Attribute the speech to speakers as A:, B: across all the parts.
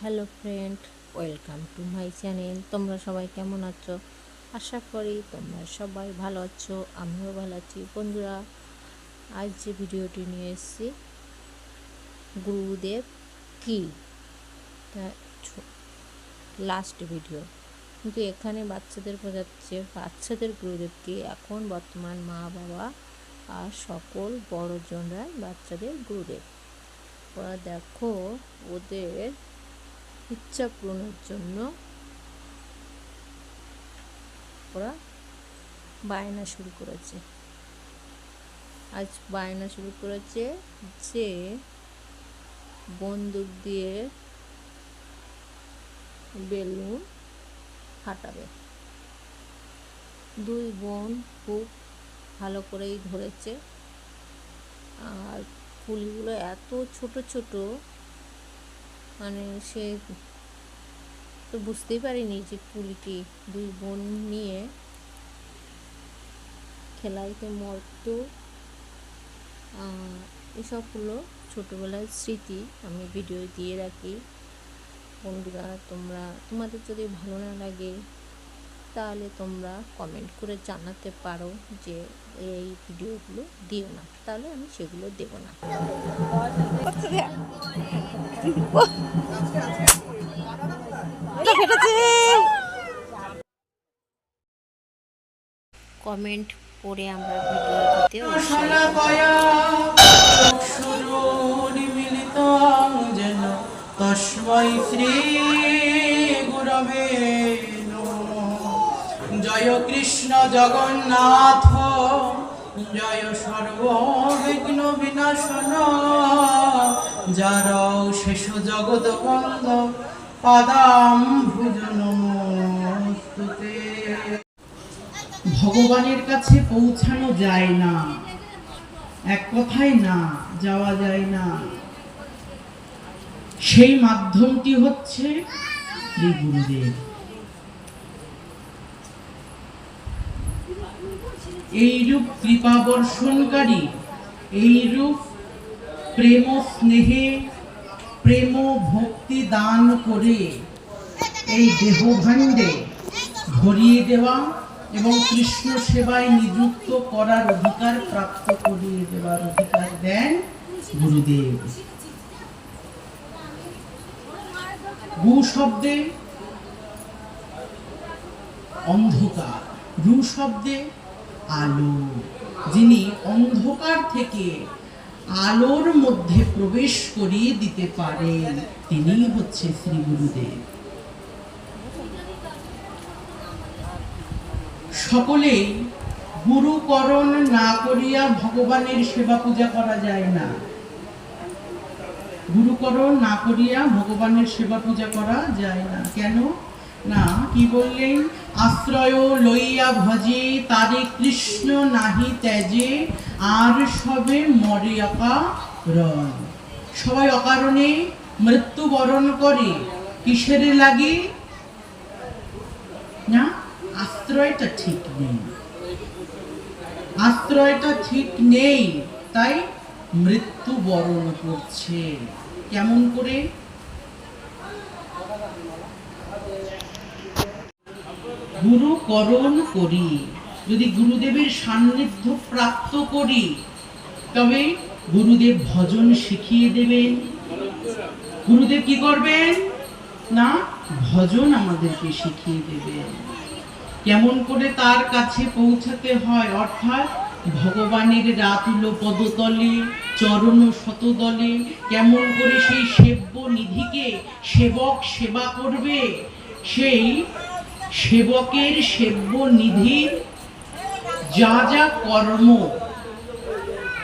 A: Hello friend welcome to my channel তোমরা সবাই কেমন আছো? আশা করি তোমরা সবাই ভালো আছো, আমিও ভালো আছি। বন্ধুরা, আজ যে ভিডিওটি নিয়ে এসেছি, গুরুদেব কি? লাস্ট ভিডিও কিন্তু এখানে বাচ্চাদের বোঝাচ্ছে, বাচ্চাদের গুরুদেবকে এখন বর্তমান মা, বাবা আর সকল বড়জনরাই বাচ্চাদের গুরুদেব। ওরা দেখো, ওদের ইচ্ছা পূরণের জন্য ওরা বায়না শুরু করেছে। আজ বায়না শুরু করেছে যে বন্দুক দিয়ে বেলুন ফাটাবে। দুই বোন খুব ভালো করেই ধরেছে। আর ফুলগুলো এত ছোট ছোট মানে সে তো বুঝতেই পারিনি যে পুলিটি দুই বোন নিয়ে খেলাইতে মরতো। এসব হলো ছোটোবেলার স্মৃতি। আমি ভিডিও দিয়ে রাখি। বন্ধুরা, তোমরা, তোমাদের যদি ভালো না লাগে তাহলে তোমরা কমেন্ট করে জানাতে পারো যে এই ভিডিওগুলো দিও না। তাহলে আমি সেগুলো দেব না। কমেন্ট পড়ে আমরা ভিডিও
B: তস্মৈ শ্রী গুরবে জয় কৃষ্ণ জগন্নাথ, জয় সর্ববিঘ্ন বিনাশন যার শেষ জগৎ বন্ধ পাদাম ভুজন ভগবানের কাছে পৌঁছানো যায় না, এক কথায় না, যাওয়া যায় না। সেই মাধ্যমটি হচ্ছে গুরুদেব এইরূপ কৃপা বর্ষণকারী এইরূপ প্রেম স্নেহে প্রেম ভক্তি দান করে এই দেহভাণ্ডে ভরিয়ে দেওয়া এবং কৃষ্ণ সেবায় নিযুক্ত করার অধিকার প্রাপ্ত করিয়ে দেওয়ার অধিকার দেন গুরুদেব। গু শব্দে অন্ধকার। রু শব্দে আলো, যিনি অন্ধকার থেকে আলোর মধ্যে প্রবেশ করিয়ে দিতে পারেন তিনি হচ্ছে শ্রী গুরুদেব। সকলেই গুরুকরণ না করিয়া ভগবানের সেবা পূজা করা যায় না। গুরুকরণ না করিয়া ভগবানের সেবা পূজা করা যায় না। কেন? না, কি বললেন? আশ্রয় লইয়া ভজে, তারে কৃষ্ণ নাহি ত্যাজে, আর সবে মরে সবাই অকারণে মৃত্যুবরণ করে। কিসের লাগে? না, আশ্রয়টা ঠিক নেই। আশ্রয়টা ঠিক নেই, তাই মৃত্যু বরণ করছে। কেমন করে? গুরুকরণ করি। যদি গুরুদেবের সান্নিধ্য প্রাপ্ত করি, তবে গুরুদেব ভজন শিখিয়ে দেবেন। গুরুদেব কি করবেন? না, ভজন আমাদেরকে শিখিয়ে দেবেন। কেমন করে তার কাছে পৌঁছাতে হয়, অর্থাৎ ভগবানের রাতুল পদতলে, চরণ শতদলে, কেমন করে সেই সেব্য নিধিকে সেবক সেবা করবে, সেই সেবকের সেব্য নিধির যা যা কর্ম,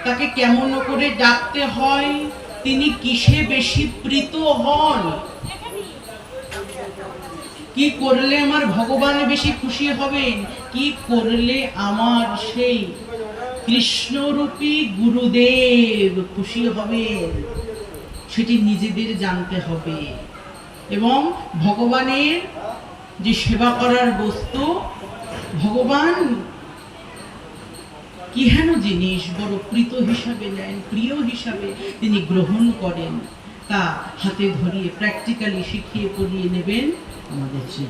B: তাকে কেমন করে ডাকতে হয়, তিনি কিসে বেশি প্রীত হন? কি করলে আমার ভগবান বেশি খুশি হবেন? কি করলে আমার সেই কৃষ্ণরূপী গুরুদেব খুশি হবেন? সেটি নিজেদের জানতে হবে। এবং ভগবানের যে সেবা করার বস্তু, ভগবান কি হেন জিনিস বড় প্রীত হিসাবে নেন, প্রিয় হিসাবে তিনি গ্রহণ করেন। তা হাতে ধরিয়ে প্র্যাকটিক্যালি শিখিয়ে পড়িয়ে নেবেন আমাদের শ্রী